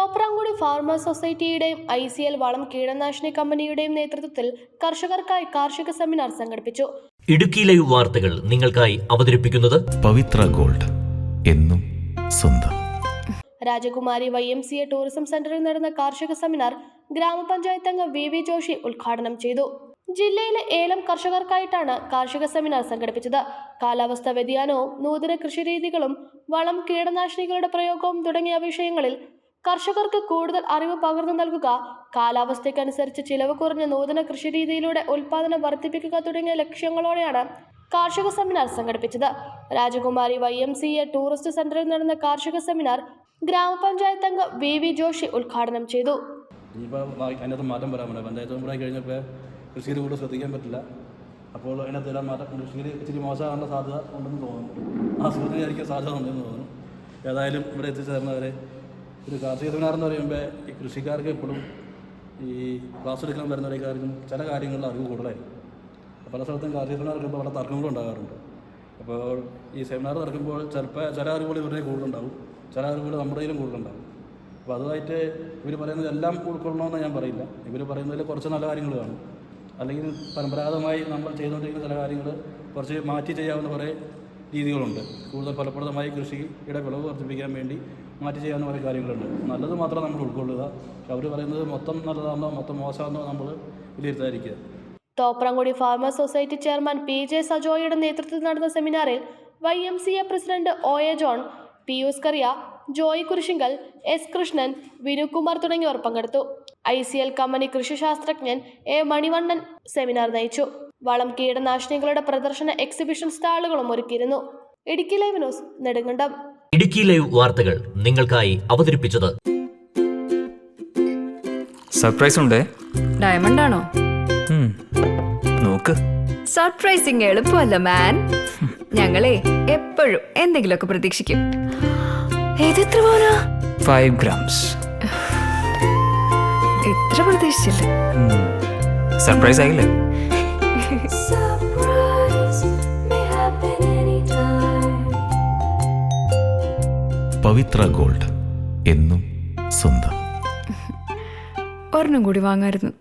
Thopramkudy pharma സൊസൈറ്റിയുടെയും I C L വളം കീടനാശിനി കമ്പനിയുടെയും നേതൃത്വത്തിൽ കർഷകർക്കായി കാർഷിക സെമിനാർ സംഘടിപ്പിച്ചു. ഇടുക്കി ലൈവ് വാർത്തകൾ നിങ്ങൾക്കായി അവതരിപ്പിക്കുന്നത് പവിത്ര ഗോൾഡ് എന്നും സ്വന്തം. Rajakumari Y M C A tourism സെന്ററിൽ നടന്ന കാർഷിക സെമിനാർ ഗ്രാമപഞ്ചായത്ത് അംഗം വി വി ജോഷി ഉദ്ഘാടനം ചെയ്തു. ജില്ലയിലെ ഏലം കർഷകർക്കായിട്ടാണ് കാർഷിക സെമിനാർ സംഘടിപ്പിച്ചത്. കാലാവസ്ഥാ വ്യതിയാനവും നൂതന കൃഷിരീതികളും വളം കീടനാശിനികളുടെ പ്രയോഗവും തുടങ്ങിയ വിഷയങ്ങളിൽ കർഷകർക്ക് കൂടുതൽ അറിവ് പകർന്നു നൽകുക. കാലാവസ്ഥയ്ക്കനുസരിച്ച് ചിലവ് കുറഞ്ഞ നൂതന കൃഷിരീതിയിലൂടെ ഉൽപാദനം വർദ്ധിപ്പിക്കുക തുടങ്ങിയ ലക്ഷ്യങ്ങളോടെയാണ് കാർഷിക സെമിനാർ സംഘടിപ്പിച്ചത്. Rajakumari Y M C A tourist സെന്ററിൽ നടന്ന കാർഷിക സെമിനാർ ഗ്രാമപഞ്ചായത്ത് അംഗം വി വി ജോഷി ഉദ്ഘാടനം ചെയ്തു. ഇനിയിപ്പോൾ അതിനകത്ത് മാറ്റം വരാൻ പറ്റില്ല പഞ്ചായത്ത് മെമ്പറായി കഴിഞ്ഞപ്പോൾ കൃഷിയിൽ കൂടുതൽ ശ്രദ്ധിക്കാൻ പറ്റില്ല. അപ്പോൾ അതിനകത്ത് വരാൻ മാറ്റം കൃഷിയിൽ ഇച്ചിരി മോശമാകാനുള്ള സാധ്യത ഉണ്ടെന്ന് തോന്നുന്നു. ആ സൂചനയായിരിക്കും സാധ്യത ഉണ്ടെന്ന് തോന്നുന്നു. ഏതായാലും ഇവിടെ എത്തിച്ചേർന്നവരെ ഒരു കാർഷിക സെമിനാർ എന്ന് പറയുമ്പോൾ ഈ കൃഷിക്കാർക്ക് എപ്പോഴും ഈ ക്ലാസ് എടുക്കാൻ വരുന്നവരെക്കാർക്കും ചില കാര്യങ്ങളിൽ അറിവ് കൂടുതലായിരിക്കും. പല സ്ഥലത്തും കാർഷിക സെമിനാർ എടുക്കുമ്പോൾ പല തർക്കങ്ങളും ഉണ്ടാകാറുണ്ട്. അപ്പോൾ ഈ സെമിനാർ നടക്കുമ്പോൾ ചിലപ്പോൾ ചില അറിവുകൾ ഇവരുടെ കൂടുതലുണ്ടാവും ചില അറിവുകൾ നമ്മുടെ കയ്യിലും കൂടുതലുണ്ടാവും. അപ്പോൾ അതുമായിട്ട് ഇവർ പറയുന്നത് എല്ലാം ഉൾക്കൊള്ളണമെന്ന് ഞാൻ പറയില്ല. ഇവർ പറയുന്നതിൽ കുറച്ച് നല്ല കാര്യങ്ങൾ കാണും. അല്ലെങ്കിൽ പരമ്പരാഗതമായി നമ്മൾ ചെയ്തുകൊണ്ടിരിക്കുന്ന ചില കാര്യങ്ങൾ കുറച്ച് മാറ്റി ചെയ്യാവുന്ന കുറേ രീതികളുണ്ട്. കൂടുതൽ ഫലപ്രദമായി കൃഷിയുടെ വിളവ് വർദ്ധിപ്പിക്കാൻ വേണ്ടി മാറ്റി ചെയ്യാവുന്ന കുറേ കാര്യങ്ങളുണ്ട്. നല്ലത് മാത്രം നമ്മൾ ഉൾക്കൊള്ളുക. പക്ഷെ അവർ പറയുന്നത് മൊത്തം നല്ലതാണോ മൊത്തം മോശമാണെന്നോ നമ്മൾ വിലയിരുത്താതിരിക്കുക. Thoprankudy farmers society chairman P J സജോയുടെ നേതൃത്വത്തിൽ നടന്ന സെമിനാറിൽ Y M C A president O A John Pius Kariya Joy Kurisinkal S Krishnan Vinukumar തുടങ്ങിയവർ പങ്കെടുത്തു. ഐ സി എൽ കമ്പനി കൃഷിശാസ്ത്രജ്ഞൻ എ മണിവണ്ണൻ സെമിനാർ നയിച്ചു. വളം കീടനാശിനികളുടെ പ്രദർശന എക്സിബിഷൻ സ്റ്റാളുകളും ഒരുക്കിയിരുന്നു. Idukki live news Nedumkandam. Idukki live വാർത്തകൾ നിങ്ങൾക്കായി അവതരിപ്പിച്ചത് സർപ്രൈസ് ഉണ്ടേ? ഡയമണ്ട് ആണോ? നോക്ക്. സർപ്രൈസിങ് എളുപ്പമല്ല മാൻ ഞങ്ങളെ എപ്പോഴും എന്തെങ്കിലുമൊക്കെ പ്രതീക്ഷിക്കും. ഏതെത്ര പോരാ ഫൈവ് ഗ്രാംസ് എത്ര പ്രതീക്ഷിച്ചില്ല. സർപ്രൈസ് ആയില്ലേ? പവിത്ര ഗോൾഡ് എന്നും സ്വന്തം. ഒരെണ്ണം കൂടി വാങ്ങായിരുന്നു.